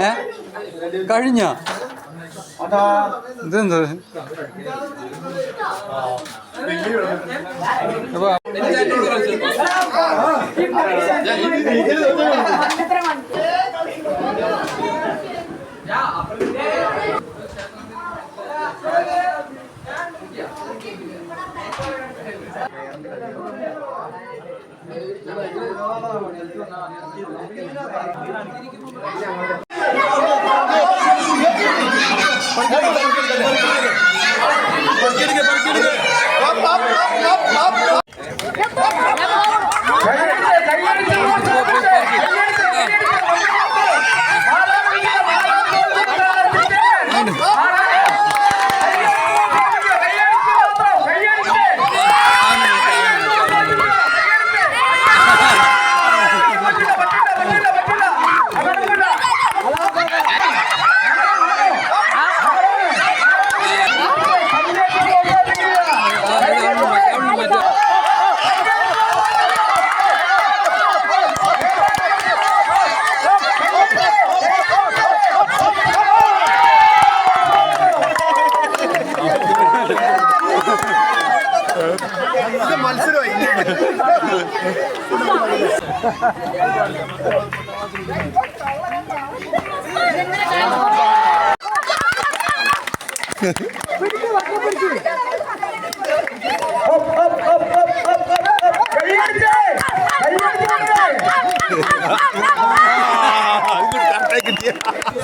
ഏ? കഴിഞ്ഞ? ഇതെന്ത്? അപ്പൊ ありがとうごい。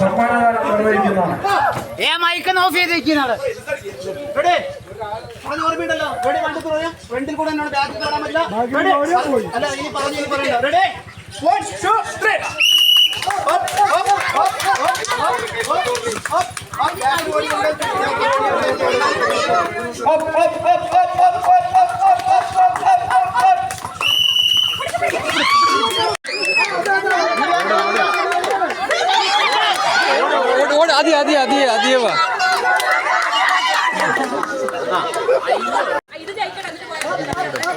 സമ്മാനദാനം നിർവഹിക്കുന്ന ഏ മൈക്കൊന്ന് ഓഫ് ചെയ്തിരിക്കുന്നത് റെഡി പറഞ്ഞ ഓർമ്മയുണ്ടല്ലോ റെഡി വണ്ടി പറയാം ഫ്രണ്ടിൽ കൂടെ എന്നോട് ബാക്കിൽ കാണാൻ പറ്റില്ല Ready? അല്ല ഇനി പറഞ്ഞു ഇനി പറയണ്ട റെഡി വൺ ടു ത്രീ ഓട് ഓട് അതി അതി അതി അതിയേ വാ അവന്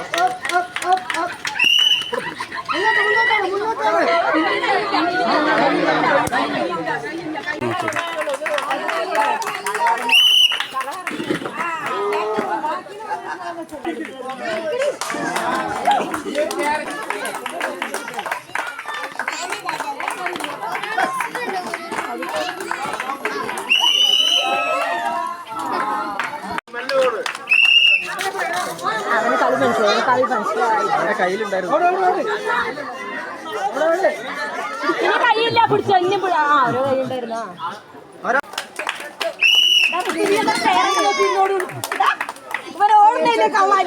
ഇനി കൈയില്ല പിടിച്ചു. പിടി- ആ ഓരോ കൈയുണ്ടായിരുന്നോ ഇവരോടുന്നില്ലേ കള്ളാൻ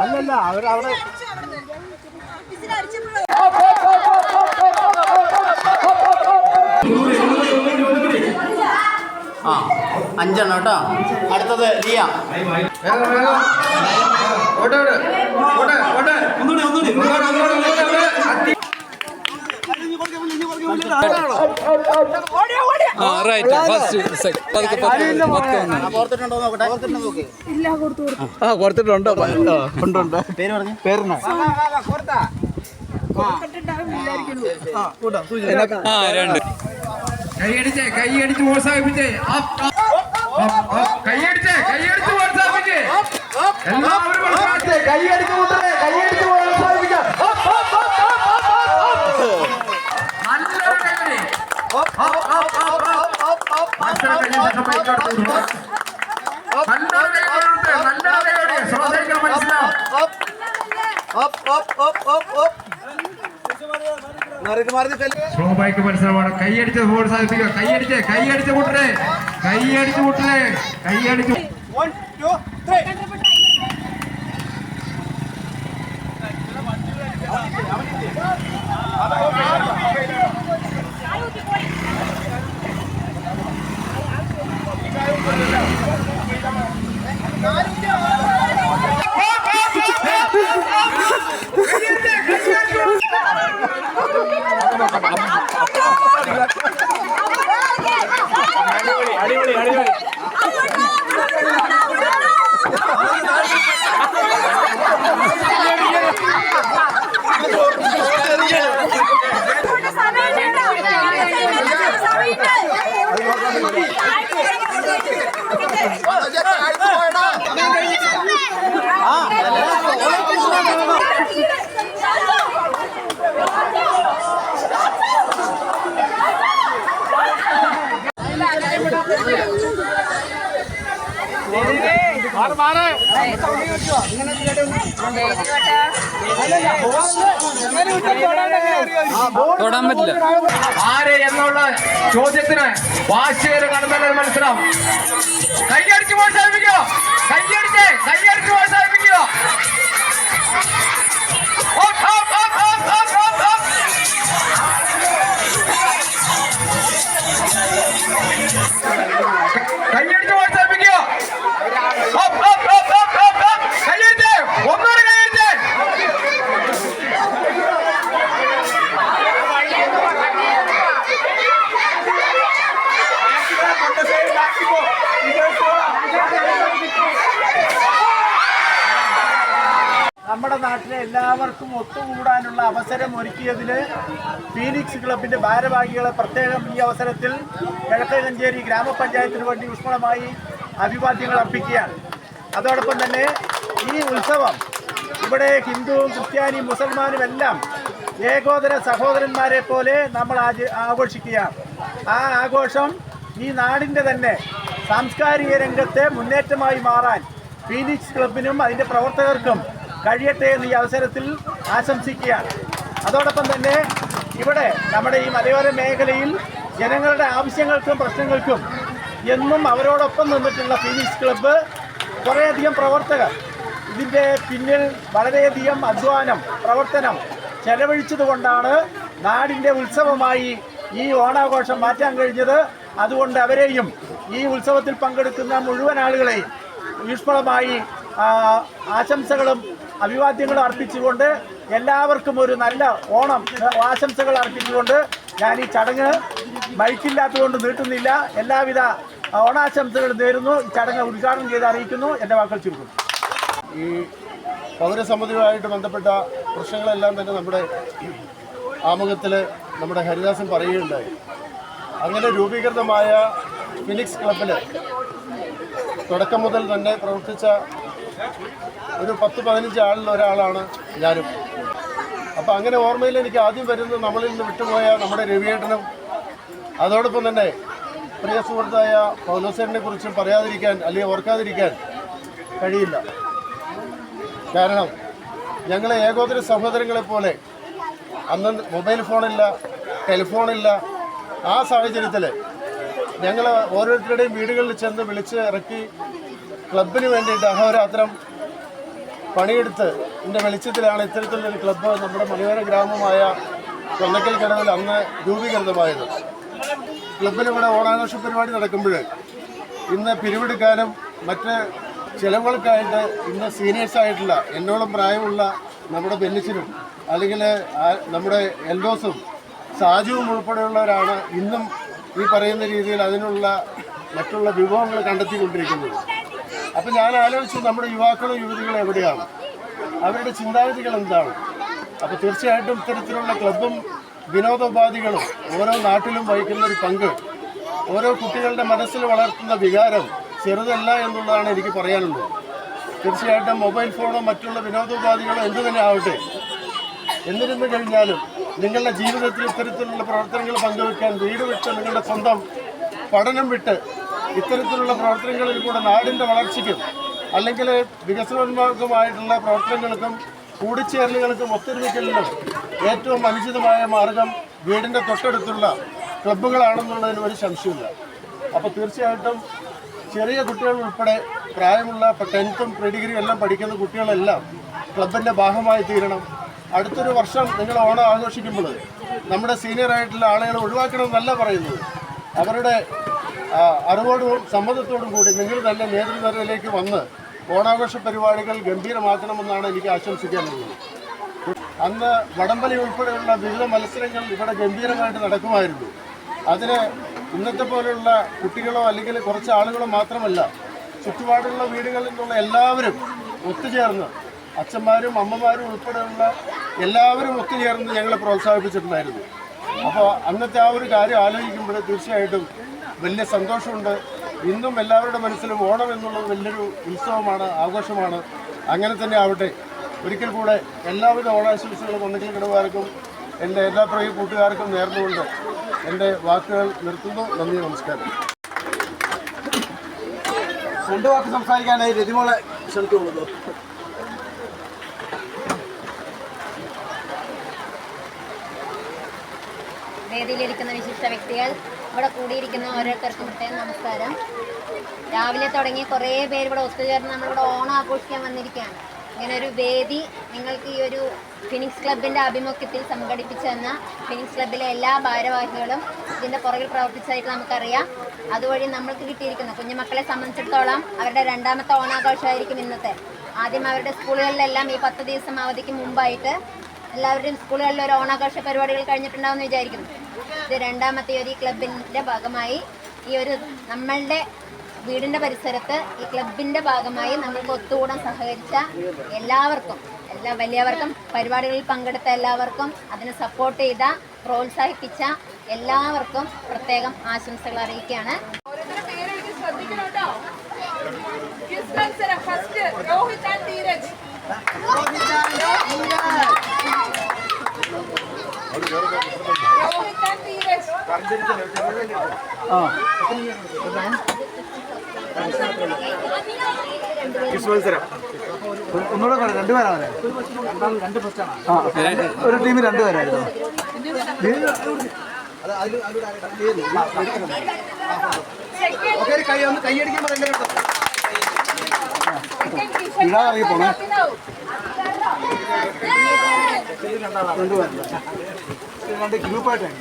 അല്ലല്ല അവരവിടെ ആ അഞ്ചെണ്ണം കേട്ടോ. അടുത്തത് ലിയ ഓട്ടെ റൈറ്റ് ഫസ്റ്റ് ഒന്നുകൂടി പതുക്കെ ഓർത്തിട്ടുണ്ടോ നോക്ക് ആ കൊടുത്തിട്ടുണ്ടോ? പേരിനോ ആ രണ്ട്. കൈയടിച്ചേ കൈയടിച്ച് പ്രോത്സാഹിപ്പിച്ചേ. കൈയടിച്ചേ കൈയടിച്ച് പ്രോത്സാഹിപ്പിച്ചേ എല്ലാവരും കൈയടിച്ച് കൂട്ടരെ കൈയടിച്ച് അപ്പ്, അപ്പ്, അപ്പ്, അപ്പ്, അപ്പ്, അപ്പ്. നല്ലൊരു കൈയടി. അപ്പ്, അപ്പ്, അപ്പ്, അപ്പ്. മത്സരം കഴിഞ്ഞ. നല്ലൊരു കൈയടി ഉണ്ട്, നല്ലൊരു കൈയടി. ശ്രോതാക്കൾ മനസ്സിലാവും സ്വാഭാവിക മത്സരമാണ് കൈയടിച്ച് പ്രോത്സാഹിപ്പിക്കുക കൈയടിച്ച് കൈയടിച്ച് കൂട്ടരെ കൈയടിച്ച് കൂട്ടരെ കൈയടിച്ച് തൊടാൻ പറ്റില്ല. ആര് എന്നുള്ള ചോദ്യത്തിന് വാശിയേറെ കടന്നുള്ള ഒരു മത്സരം കൈയടിച്ച് പ്രോത്സാഹിപ്പിക്കുക കൈയടിച്ച് കൈയടിച്ച് പ്രോത്സാഹിപ്പിക്കുക നാട്ടിലെ എല്ലാവർക്കും ഒത്തുകൂടാനുള്ള അവസരം ഒരുക്കിയതിന് ഫീനിക്സ് ക്ലബിന്റെ ഭാരവാഹികളെ പ്രത്യേകം ഈ അവസരത്തിൽ കിഴക്കഞ്ചേരി ഗ്രാമപഞ്ചായത്തിന് വേണ്ടി ഊഷ്മളമായി അഭിവാദ്യങ്ങൾ അർപ്പിക്കുകയാണ്. അതോടൊപ്പം തന്നെ ഈ ഉത്സവം ഇവിടെ ഹിന്ദുവും ക്രിസ്ത്യാനിയും മുസൽമാനും എല്ലാം ഏകോദര സഹോദരന്മാരെ പോലെ നമ്മൾ ആഘോഷിക്കുകയാണ്. ആ ആഘോഷം ഈ നാടിന്റെ തന്നെ സാംസ്കാരിക രംഗത്തെ മുന്നേറ്റമായി മാറാൻ ഫീനിക്സ് ക്ലബിനും അതിന്റെ പ്രവർത്തകർക്കും കഴിയട്ടെ എന്ന് ഈ അവസരത്തിൽ ആശംസിക്കുകയാണ്. അതോടൊപ്പം തന്നെ ഇവിടെ നമ്മുടെ ഈ മലയോര മേഖലയിൽ ജനങ്ങളുടെ ആവശ്യങ്ങൾക്കും പ്രശ്നങ്ങൾക്കും എന്നും അവരോടൊപ്പം നിന്നിട്ടുള്ള ഫീനിക്സ് ക്ലബ്ബ് കുറേയധികം പ്രവർത്തകർ. ഇതിന്റെ പിന്നിൽ വളരെയധികം അധ്വാനം പ്രവർത്തനം ചെലവഴിച്ചതുകൊണ്ടാണ് നാടിന്റെ ഉത്സവമായി ഈ ഓണാഘോഷം മാറ്റാൻ കഴിഞ്ഞത്. അതുകൊണ്ട് അവരെയും ഈ ഉത്സവത്തിൽ പങ്കെടുക്കുന്ന മുഴുവൻ ആളുകളെയും ഊഷ്മളമായി ആശംസകളും അഭിവാദ്യങ്ങളും അർപ്പിച്ചുകൊണ്ട് എല്ലാവർക്കും ഒരു നല്ല ഓണം ആശംസകൾ അർപ്പിച്ചുകൊണ്ട് ഞാൻ ഈ ചടങ്ങ് മൈക്കില്ലാത്തതുകൊണ്ട് നീട്ടുന്നില്ല. എല്ലാവിധ ഓണാശംസകളും നേരുന്നു. ഈ ചടങ്ങ് ഉദ്ഘാടനം ചെയ്ത് അറിയിക്കുന്നു. എന്റെ വാക്കുകൾ ചുരുക്കും. ഈ പൗരസമിതിയുമായിട്ട് ബന്ധപ്പെട്ട പ്രശ്നങ്ങളെല്ലാം തന്നെ നമ്മുടെ ആമുഖത്തിൽ നമ്മുടെ ഹരിദാസൻ പറയുകയുണ്ടായി. അങ്ങനെ രൂപീകൃതമായ ഫിനിക്സ് ക്ലബിൽ തുടക്കം മുതൽ തന്നെ പ്രവർത്തിച്ച ഒരു പത്ത് പതിനഞ്ച് ആളിൽ ഒരാളാണ് ഞാനും. അപ്പോൾ അങ്ങനെ ഓർമ്മയിൽ എനിക്ക് ആദ്യം വരുന്നത് നമ്മളിൽ നിന്ന് വിട്ടുപോയ നമ്മുടെ രവിയേട്ടനും അതോടൊപ്പം തന്നെ പ്രിയ സുഹൃത്തായ പൗലോസേനെ കുറിച്ചും പറയാതിരിക്കാൻ അല്ലെങ്കിൽ ഓർക്കാതിരിക്കാൻ കഴിയില്ല. കാരണം ഞങ്ങളെ ഏകോദര സഹോദരങ്ങളെ പോലെ അന്ന് മൊബൈൽ ഫോണില്ല ടെലിഫോണില്ല. ആ സാഹചര്യത്തിൽ ഞങ്ങൾ ഓരോരുത്തരുടെയും വീടുകളിൽ ചെന്ന് വിളിച്ച് ഇറക്കി ക്ലബിന് വേണ്ടിയിട്ട് അഹോരാത്രം പണിയെടുത്ത് ഇതിന്റെ വെളിച്ചത്തിലാണ് ഇത്തരത്തിലൊരു ക്ലബ്ബ് നമ്മുടെ മലയോര ഗ്രാമമായ കൊന്നക്കൽ കടവിൽ അന്ന് രൂപീകൃതമായത്. ക്ലബിലിവിടെ ഓണാഘോഷ പരിപാടി നടക്കുമ്പോൾ ഇന്ന് പിരിവെടുക്കാനും മറ്റ് ചിലവുകൾക്കായിട്ട് ഇന്ന് സീനിയേഴ്സ് ആയിട്ടുള്ള എന്നോളം പ്രായമുള്ള നമ്മുടെ ബെന്നിച്ചിനും അല്ലെങ്കിൽ നമ്മുടെ എൽഡോസും സാജുവും ഉൾപ്പെടെയുള്ളവരാണ് ഇന്നും ഈ പറയുന്ന രീതിയിൽ അതിനുള്ള മറ്റുള്ള വിഭവങ്ങൾ കണ്ടെത്തിക്കൊണ്ടിരിക്കുന്നത്. അപ്പം ഞാൻ ആലോചിച്ചു നമ്മുടെ യുവാക്കളും യുവതികളും എവിടെയാണ്? അവരുടെ ചിന്താഗതികൾ എന്താണ്? അപ്പോൾ തീർച്ചയായിട്ടും ഇത്തരത്തിലുള്ള ക്ലബും വിനോദോപാധികളും ഓരോ നാട്ടിലും വഹിക്കുന്ന ഒരു പങ്ക് ഓരോ കുട്ടികളുടെ മനസ്സിൽ വളർത്തുന്ന വികാരം ചെറുതല്ല എന്നുള്ളതാണ് എനിക്ക് പറയാനുള്ളത്. തീർച്ചയായിട്ടും മൊബൈൽ ഫോണോ മറ്റുള്ള വിനോദോപാധികളോ എന്തു തന്നെ ആവട്ടെ എന്നിരുന്നു കഴിഞ്ഞാലും നിങ്ങളുടെ ജീവിതത്തിൽ ഇത്തരത്തിലുള്ള പ്രവർത്തനങ്ങൾ പങ്കുവെക്കാൻ വീട് വിട്ട് നിങ്ങളുടെ സ്വന്തം പഠനം വിട്ട് ഇത്തരത്തിലുള്ള പ്രവർത്തനങ്ങളിൽ കൂടെ നാടിന്റെ വളർച്ചയ്ക്കും അല്ലെങ്കിൽ വികസനോന്മുഖമായിട്ടുള്ള പ്രവർത്തനങ്ങൾക്കും കൂടിച്ചേരലുകൾക്കും ഒത്തൊരുമിക്കലിനും ഏറ്റവും അനുചിതമായ മാർഗം വീടിന്റെ തൊട്ടടുത്തുള്ള ക്ലബ്ബുകളാണെന്നുള്ളതിന് ഒരു സംശയമില്ല അപ്പോൾ തീർച്ചയായിട്ടും ചെറിയ കുട്ടികൾ ഉൾപ്പെടെ പ്രായമുള്ള ഇപ്പോൾ ടെൻത്തും പ്രീ ഡിഗ്രിയും എല്ലാം പഠിക്കുന്ന കുട്ടികളെല്ലാം ക്ലബിന്റെ ഭാഗമായി തീരണം. അടുത്തൊരു വർഷം നിങ്ങൾ ഓണം ആഘോഷിക്കുമ്പോൾ നമ്മുടെ സീനിയർ ആയിട്ടുള്ള ആളുകളെ ഒഴിവാക്കണമെന്നല്ല പറയുന്നത്. അവരുടെ അറിവോടും സമ്മതത്തോടും കൂടി നിങ്ങൾ തന്നെ നേതൃനിരയിലേക്ക് വന്ന് ഓണാഘോഷ പരിപാടികൾ ഗംഭീരമാക്കണമെന്നാണ് എനിക്ക് ആശംസിക്കാനുള്ളത്. അന്ന് വടംവലി ഉൾപ്പെടെയുള്ള വിവിധ മത്സരങ്ങൾ ഇവിടെ ഗംഭീരമായിട്ട് നടക്കുമായിരുന്നു. അതിന് ഇന്നത്തെ പോലെയുള്ള കുട്ടികളോ അല്ലെങ്കിൽ കുറച്ച് ആളുകളോ മാത്രമല്ല ചുറ്റുപാടുള്ള വീടുകളിൽ നിന്നുള്ള എല്ലാവരും ഒത്തുചേർന്ന് അച്ഛന്മാരും അമ്മമാരും ഉൾപ്പെടെയുള്ള എല്ലാവരും ഒത്തുചേർന്ന് ഞങ്ങളെ പ്രോത്സാഹിപ്പിച്ചിട്ടുണ്ടായിരുന്നു. അപ്പോൾ അന്നത്തെ ആ ഒരു കാര്യം ആലോചിക്കുമ്പോൾ തീർച്ചയായിട്ടും വലിയ സന്തോഷമുണ്ട്. ഇന്നും എല്ലാവരുടെ മനസ്സിലും ഓണം എന്നുള്ളത് വലിയൊരു ഉത്സവമാണ് ആഘോഷമാണ്. അങ്ങനെ തന്നെ ആവട്ടെ. ഒരിക്കൽ കൂടെ എല്ലാവിധ ഓണാശംസകളും ഒന്നിക്കൽ കിടവാർക്കും എന്റെ എല്ലാ പ്രിയ കൂട്ടുകാർക്കും നേർന്നുകൊണ്ട് എന്റെ വാക്കുകൾ നിർത്തുന്നു. നന്ദി നമസ്കാരം. രണ്ട് വാക്ക് സംസാരിക്കാനായി രതിമോളെ ക്ഷണിച്ചുകൊള്ളുന്നു. വേദിയിലിരിക്കുന്ന വിശിഷ്ട വ്യക്തികൾ ഇവിടെ കൂടിയിരിക്കുന്ന ഓരോരുത്തർക്കും പ്രത്യേകം നമസ്കാരം. രാവിലെ തുടങ്ങി കുറേ പേര് ഇവിടെ ഒത്തുചേർന്ന് നമ്മളിവിടെ ഓണം ആഘോഷിക്കാൻ വന്നിരിക്കുകയാണ്. ഇങ്ങനെ ഒരു വേദി നിങ്ങൾക്ക് ഈ ഒരു ഫിനിക്സ് ക്ലബിന്റെ ആഭിമുഖ്യത്തിൽ സംഘടിപ്പിച്ചെന്ന ഫിനിക്സ് ക്ലബിലെ എല്ലാ ഭാരവാഹികളും ഇതിന്റെ പുറകിൽ പ്രവർത്തിച്ചതായിട്ട് നമുക്കറിയാം. അതുവഴി നമ്മൾക്ക് കിട്ടിയിരിക്കുന്ന. കുഞ്ഞുമക്കളെ സംബന്ധിച്ചിടത്തോളം അവരുടെ രണ്ടാമത്തെ ഓണാഘോഷമായിരിക്കും ഇന്നത്തെ. ആദ്യം അവരുടെ സ്കൂളുകളിലെല്ലാം ഈ പത്ത് ദിവസം അവധിക്ക് മുമ്പായിട്ട് എല്ലാവരുടെയും സ്കൂളുകളിൽ ഒരു ഓണാഘോഷ പരിപാടികൾ കഴിഞ്ഞിട്ടുണ്ടാവുമെന്ന് വിചാരിക്കുന്നു. ഇത് രണ്ടാമത്തെ ഒരു ഈ ക്ലബിന്റെ ഭാഗമായി ഈ ഒരു നമ്മളുടെ വീടിന്റെ പരിസരത്ത് ഈ ക്ലബിന്റെ ഭാഗമായി നമ്മൾക്ക് ഒത്തുകൂടാൻ സഹകരിച്ച എല്ലാവർക്കും എല്ലാ വലിയവർക്കും പരിപാടികളിൽ പങ്കെടുത്ത എല്ലാവർക്കും അതിനെ സപ്പോർട്ട് ചെയ്ത പ്രോത്സാഹിപ്പിച്ച എല്ലാവർക്കും പ്രത്യേകം ആശംസകൾ അറിയിക്കുകയാണ്. ഫസ്റ്റ് ഒന്നുകൂടെ പറയാം രണ്ടുപേരാണ് ആ ഒരു ടീമിൽ രണ്ടുപേരായിരുന്നു കൈയടിക്കുമ്പോൾ ഇടാതെ ഇറങ്ങി പോണേ രണ്ട് ഗ്രൂപ്പായിട്ടാണ്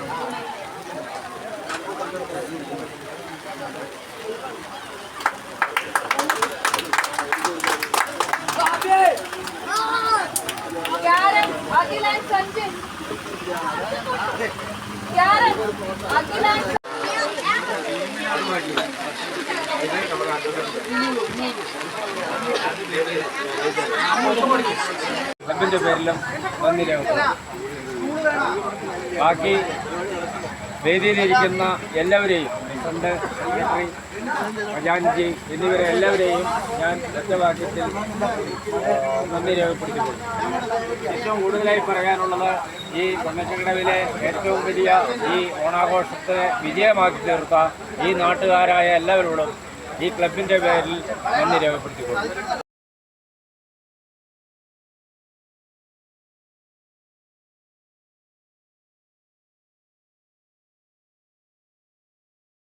Karen, Akhil and Sanjay. Karen, ക്ലബിന്റെ പേരിലും നന്ദി രേഖപ്പെടുത്തുന്നു ബാക്കി വേദിയിലിരിക്കുന്ന എല്ലാവരെയും പ്രസിഡന്റ് സെക്രട്ടറി ഖജാൻജി എന്നിവരെ എല്ലാവരെയും ഞാൻ ഒറ്റവാക്യത്തിൽ നന്ദി രേഖപ്പെടുത്തിക്കൊള്ളു ഏറ്റവും കൂടുതലായി പറയാനുള്ളത് ഈ കൊന്നച്ചക്കടവിലെ ഏറ്റവും വലിയ ഈ ഓണാഘോഷത്തെ വിജയമാക്കി തീർത്ത ഈ നാട്ടുകാരായ എല്ലാവരോടും ഈ ക്ലബിന്റെ പേരിൽ നന്ദി രേഖപ്പെടുത്തിക്കൊള്ളു